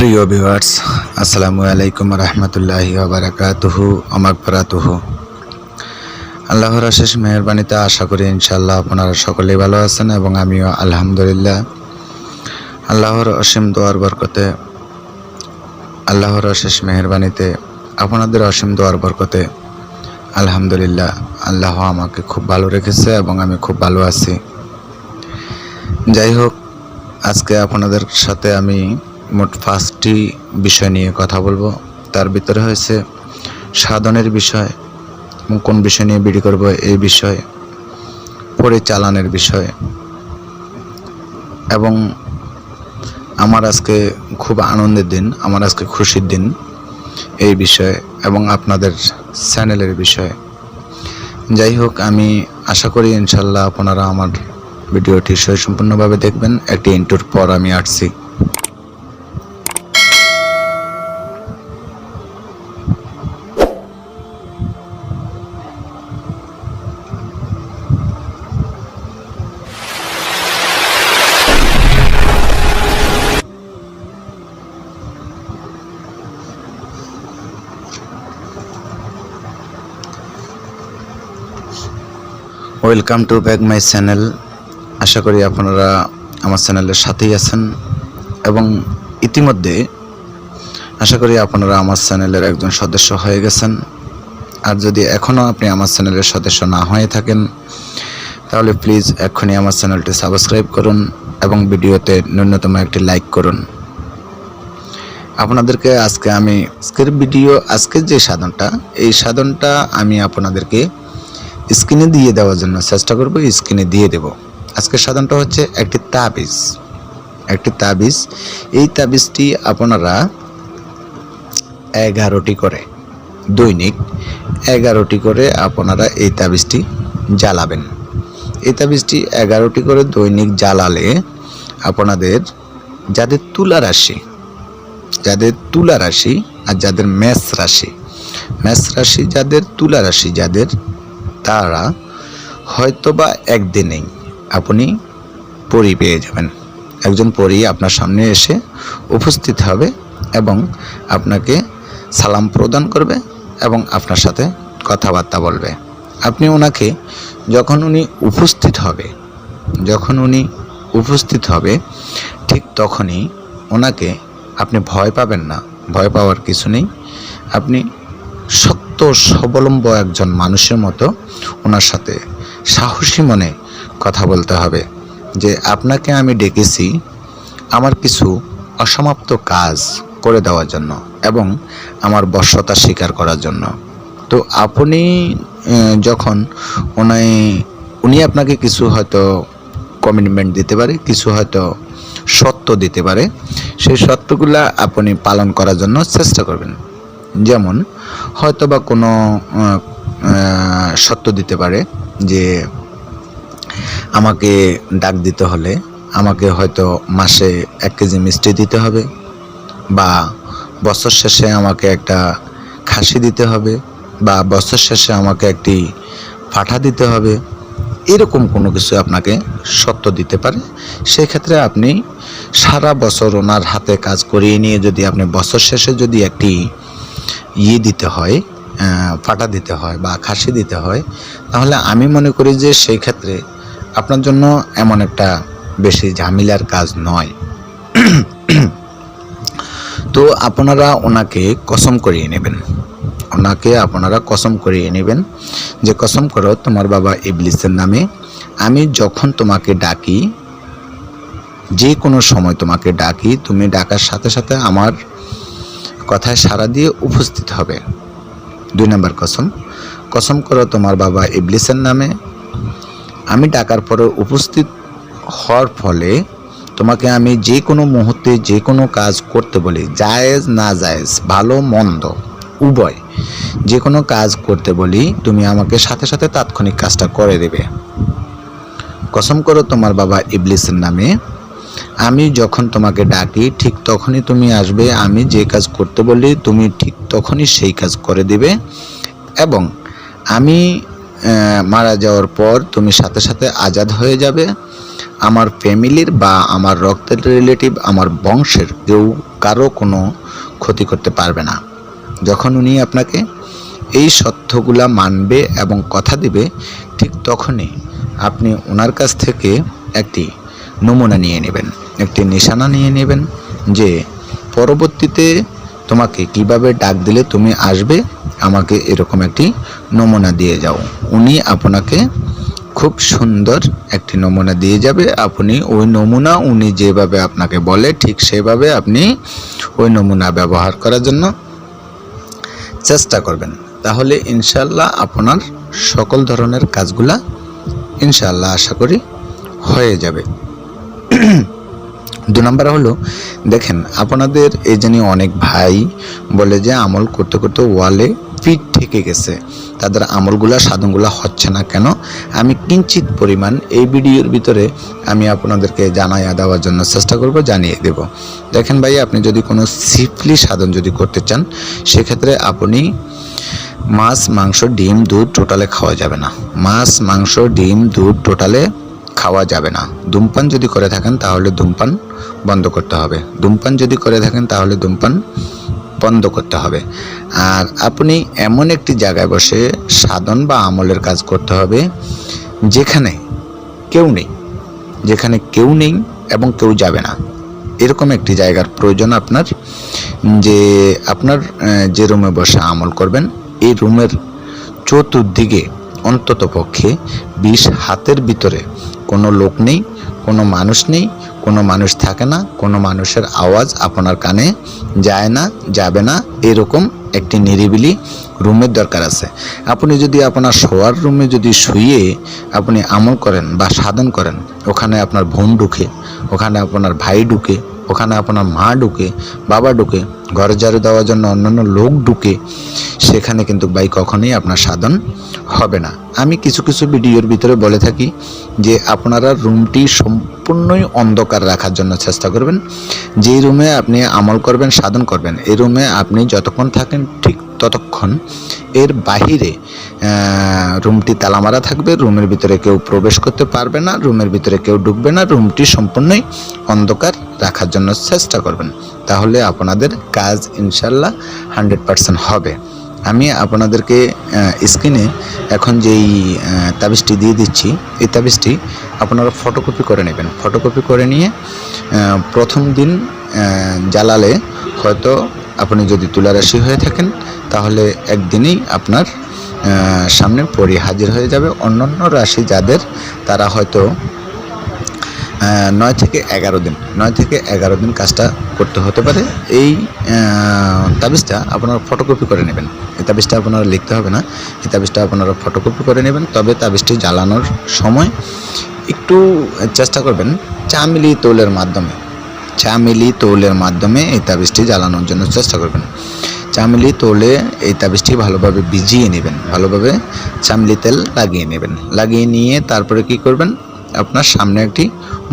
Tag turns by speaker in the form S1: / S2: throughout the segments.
S1: প্রিয় ভিউয়ার্স আসসালামু আলাইকুম রহমতুল্লাহি বারাকাতুহু আমাকবরাতুহু আল্লাহর অশেষ মেহরবানিতে আশা করি ইনশাআল্লাহ আপনারা সকলেই ভালো আছেন এবং আমিও আলহামদুলিল্লাহ। আল্লাহর অসীম দোয়ার বরকতে, আল্লাহর অশেষ মেহরবানিতে, আপনাদের অসীম দোয়ার বরকতে আলহামদুলিল্লাহ আল্লাহ আমাকে খুব ভালো রেখেছে এবং আমি খুব ভালো আছি। যাই হোক, আজকে আপনাদের সাথে আমি মোট পাঁচটি বিষয় নিয়ে কথা বলব। তার ভিতরে হয়েছে সাধনের বিষয় এবং কোন বিষয় নিয়ে বিড়ি করব এই বিষয়, পরিচালনের বিষয়, এবং আমার আজকে খুব আনন্দের দিন, আমার আজকে খুশির দিন এই বিষয়ে এবং আপনাদের চ্যানেলের বিষয়ে। যাই হোক, আমি আশা করি ইনশাল্লাহ আপনারা আমার ভিডিওটি সম্পূর্ণভাবে দেখবেন। একটি ইন্টুর পর আমি আসছি। Welcome to back my channel আশা করি আপনারা আমার চ্যানেলের সাথেই আছেন এবং ইতিমধ্যে আশা করি আপনারা আমার চ্যানেলের একজন সদস্য হয়ে গেছেন। আর যদি এখনও আপনি আমার চ্যানেলের সদস্য না হয়ে থাকেন, তাহলে প্লিজ এক্ষুনি আমার চ্যানেলটি সাবস্ক্রাইব করুন এবং ভিডিওতে ন্যূনতম একটি লাইক করুন। আপনাদেরকে আজকে আমি আজকের ভিডিও আজকের যে সাধনটা, এই সাধনটা আমি আপনাদেরকে স্ক্রিনে দিয়ে দেওয়ার জন্য চেষ্টা করব, স্ক্রিনে দিয়ে দেব। আজকের সাধনটা হচ্ছে একটি তাবিজ। একটি তাবিজ। এই তাবিজটি আপনারা এগারোটি করে, দৈনিক এগারোটি করে আপনারা এই তাবিজটি জ্বালাবেন। এই তাবিজটি এগারোটি করে দৈনিক জ্বালালে আপনাদের যাদের তুলা রাশি, যাদের তুলা রাশি আর যাদের মেষ রাশি মেষ রাশি যাদের তুলা রাশি, যাদের তারা হয়তোবা একদিনেই আপনি পরি পেয়ে যাবেন। একজন পরি আপনার সামনে এসে উপস্থিত হবে এবং আপনাকে সালাম প্রদান করবে এবং আপনার সাথে কথাবার্তা বলবে। আপনি ওনাকে যখন উনি উপস্থিত হবে, যখন উনি উপস্থিত হবে, ঠিক তখনই ওনাকে আপনি ভয় পাবেন না। ভয় পাওয়ার কিছু নেই। আপনি সত্য স্ববলম্ব একজন মানুষের মতো ওনার সাথে সাহসী মনে কথা বলতে হবে যে আপনাকে আমি ডেকেছি আমার কিছু অসমাপ্ত কাজ করে দেওয়ার জন্য এবং আমার বশ্যতা স্বীকার করার জন্য। তো আপনি যখন উনি উনি আপনাকে কিছু হয়তো কমিটমেন্ট দিতে পারে, কিছু হয়তো সত্য দিতে পারে, সেই সত্যগুলা আপনি পালন করার জন্য চেষ্টা করবেন। যেমন হয়তো বা কোনো সত্য দিতে পারে যে আমাকে ডাক দিতে হলে আমাকে হয়তো মাসে এক কেজি মিষ্টি দিতে হবে বা বছর শেষে আমাকে একটা খাসি দিতে হবে বা বছর শেষে আমাকে একটি পাঠা দিতে হবে। এরকম কোনো কিছু আপনাকে সত্য দিতে পারে। সেই ক্ষেত্রে আপনি সারা বছর ওনার হাতে কাজ করিয়ে নিয়ে যদি আপনি বছর শেষে যদি একটি ইয়ে দিতে হয় ফাটা দিতে হয় বা খাসি দিতে হয়, তাহলে আমি মনে করি যে সেই ক্ষেত্রে আপনার জন্য এমন একটা বেশি ঝামেলার কাজ নয়। তো আপনারা ওনাকে কসম করিয়ে নেবেন। ওনাকে আপনারা কসম করিয়ে নেবেন যে, কসম করো তোমার বাবা ইবলিসের নামে, আমি যখন তোমাকে ডাকি, যে কোনো সময় তোমাকে ডাকি, তুমি ডাকার সাথে সাথে আমার কথায় সাড়া দিয়ে উপস্থিত হবে। দুই নম্বর কসম কসম করো তোমার বাবা ইবলিসের নামে। আমি ডাকার পরে উপস্থিত হওয়ার ফলে তোমাকে আমি যে কোনো মুহূর্তে যে কোনো কাজ করতে বলি, জায়েজ না জায়েজ, ভালো মন্দ, উভয়, যে কোনো কাজ করতে বলি, তুমি আমাকে সাথে সাথে তাৎক্ষণিক কাজটা করে দেবে। কসম করো তোমার বাবা ইবলিসের নামে আমি যখন তোমাকে ডাকি, ঠিক তখনই তুমি আসবে। আমি যে কাজ করতে বলি, তুমি ঠিক তখনই সেই কাজ করে দিবে। এবং আমি মারা যাওয়ার পর তুমি সাথে সাথে আজাদ হয়ে যাবে। আমার ফ্যামিলির বা আমার রক্তের রিলেটিভ, আমার বংশের কেউ কারও কোনো ক্ষতি করতে পারবে না। যখন উনি আপনাকে এই সত্যগুলা মানবে এবং কথা দিবে, ঠিক তখনই আপনি ওনার কাছ থেকে একটি নমুনা নিয়ে নেবেন। একটি নিশানা নিয়ে নেবেন যে, পরবর্তীতে তোমাকে কীভাবে ডাক দিলে তুমি আসবে? আমাকে এরকম একটি নমুনা দিয়ে যাও। উনি আপনাকে খুব সুন্দর একটি নমুনা দিয়ে যাবে। আপনি ওই নমুনা উনি যেভাবে আপনাকে বলে, ঠিক সেভাবে আপনি ওই নমুনা ব্যবহার করার জন্য চেষ্টা করবেন। তাহলে ইনশাল্লাহ আপনার সকল ধরনের কাজগুলা ইনশাল্লাহ আশা করি হয়ে যাবে। দু নম্বর হলো, দেখেন, আপনাদের এই জন্য অনেক ভাই বলে যে আমল করতে করতে ওয়ালে পিঠ থেকে গেছে। তাদের আমলগুলা, সাধনগুলা হচ্ছে না কেন? আমি কিঞ্চিত পরিমাণ এই ভিডিওর ভিতরে আমি আপনাদেরকে জানাইয়া দেওয়ার জন্য চেষ্টা করব, জানিয়ে দেব। দেখেন ভাই, আপনি যদি কোনো সিফলি সাধন যদি করতে চান, সেক্ষেত্রে আপনি মাছ, মাংস, ডিম, দুধ টোটালে খাওয়া যাবে না। মাছ, মাংস, ডিম, দুধ টোটালে খাওয়া যাবে না। ধূমপান যদি করে থাকেন, তাহলে ধূমপান বন্ধ করতে হবে। ধূমপান যদি করে থাকেন, তাহলে ধূমপান বন্ধ করতে হবে। আর আপনি এমন একটি জায়গায় বসে সাধন বা আমলের কাজ করতে হবে, যেখানে কেউ নেই। যেখানে কেউ নেই এবং কেউ যাবে না। এরকম একটি জায়গার প্রয়োজন আপনার, যে আপনার যে রুমে বসে আমল করবেন, এই রুমের চতুর্দিকে অন্তত পক্ষে বিশ হাতের ভিতরে কোনো লোক নেই, কোনো মানুষ নেই, কোনো মানুষ থাকে না, কোনো মানুষের আওয়াজ আপনার কানে যায় না, যাবে না, এরকম একটি নিরিবিলি রুমের দরকার আছে। আপনি যদি আপনার শোয়ার রুমে যদি শুয়ে আপনি আমল করেন বা সাধন করেন, ওখানে আপনার বোন ঢুকে, ওখানে আপনার ভাই ঢুকে ওখানে আপনার মা ঢুকে, বাবা ঢুকে, ঘর ঝাড়ু দেওয়ার জন্য অন্যান্য লোক ঢুকে, সেখানে কিন্তু ভাই কখনোই আপনার সাধন হবে না। আমি কিছু কিছু ভিডিওর ভিতরে বলে থাকি যে আপনারা রুমটি সম্পূর্ণই অন্ধকার রাখার জন্য চেষ্টা করবেন। যেই রুমে আপনি আমল করবেন, সাধন করবেন, এই রুমে আপনি যতক্ষণ থাকেন ঠিক ততক্ষণ এর বাহিরে রুমটি তালা মারা থাকবে, রুমের ভিতরে কেউ প্রবেশ করতে পারবে না, রুমের ভিতরে কেউ ঢুকবে না, রুমটি সম্পূর্ণই অন্ধকার রাখার জন্য চেষ্টা করবেন। তাহলে আপনাদের কাজ ইনশাল্লাহ হান্ড্রেড পারসেন্ট হবে। আমি আপনাদেরকে স্ক্রিনে এখন যেই তাবিজটি দিয়ে দিচ্ছি, এই তাবিজটি আপনারা ফটোকপি করে নেবেন। ফটোকপি করে নিয়ে প্রথম দিন জ্বালালে হয়তো আপনি যদি তুলারাশি হয়ে থাকেন, তাহলে একদিনেই আপনার সামনে পরি হাজির হয়ে যাবে। অন্যান্য রাশি যাদের, তারা হয়তো নয় থেকে এগারো দিন, নয় থেকে এগারো দিন কাজটা করতে হতে পারে। এই তাবিজটা আপনারা ফটোকপি করে নেবেন। এই তাবিজটা আপনারা লিখতে হবে না। এই তাবিজটা আপনারা ফটোকপি করে নেবেন। তবে তাবিজটি জ্বালানোর সময় একটু চেষ্টা করবেন চামিলি তৈলের মাধ্যমে। চামিলি তৈলের মাধ্যমে এই তাবিজটি জ্বালানোর জন্য চেষ্টা করবেন। চামলি তোলে এই তাবিজটি ভালোভাবে ভিজিয়ে নেবেন, ভালোভাবে চামলি তেল লাগিয়ে নেবেন। লাগিয়ে নিয়ে তারপরে কি করবেন? আপনার সামনে একটি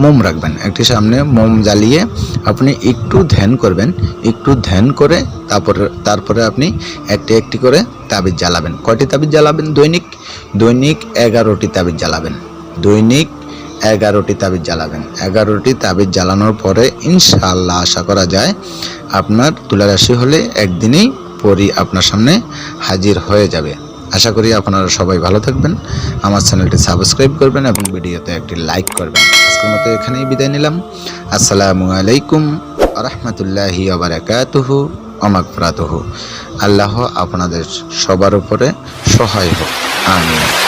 S1: মোম রাখবেন। একটি সামনে মোম জ্বালিয়ে আপনি একটু ধ্যান করবেন, একটু ধ্যান করে তারপরে তারপরে আপনি একটি একটি করে তাবিজ জ্বালাবেন। কয়টি তাবিজ জ্বালাবেন? দৈনিক দৈনিক এগারোটি তাবিজ জ্বালাবেন। দৈনিক এগারোটি তাবিজ জ্বালাবেন। এগারোটি তাবিজ জ্বালানোর পরে ইনশাল্লাহ আশা করা যায় আপনার তুলারাশি হলে একদিনেই পরি আপনার সামনে হাজির হয়ে যাবে। আশা করি আপনারা সবাই ভালো থাকবেন, আমার চ্যানেলটি সাবস্ক্রাইব করবেন এবং ভিডিওতে একটি লাইক করবেন। আজকের মতো এখানেই বিদায় নিলাম। আসসালামু আলাইকুম রহমতুল্লাহি আবরাকাতুহু অমাকফরাতুহু আল্লাহ আপনাদের সবার উপরে সহায় হোক। আমিন।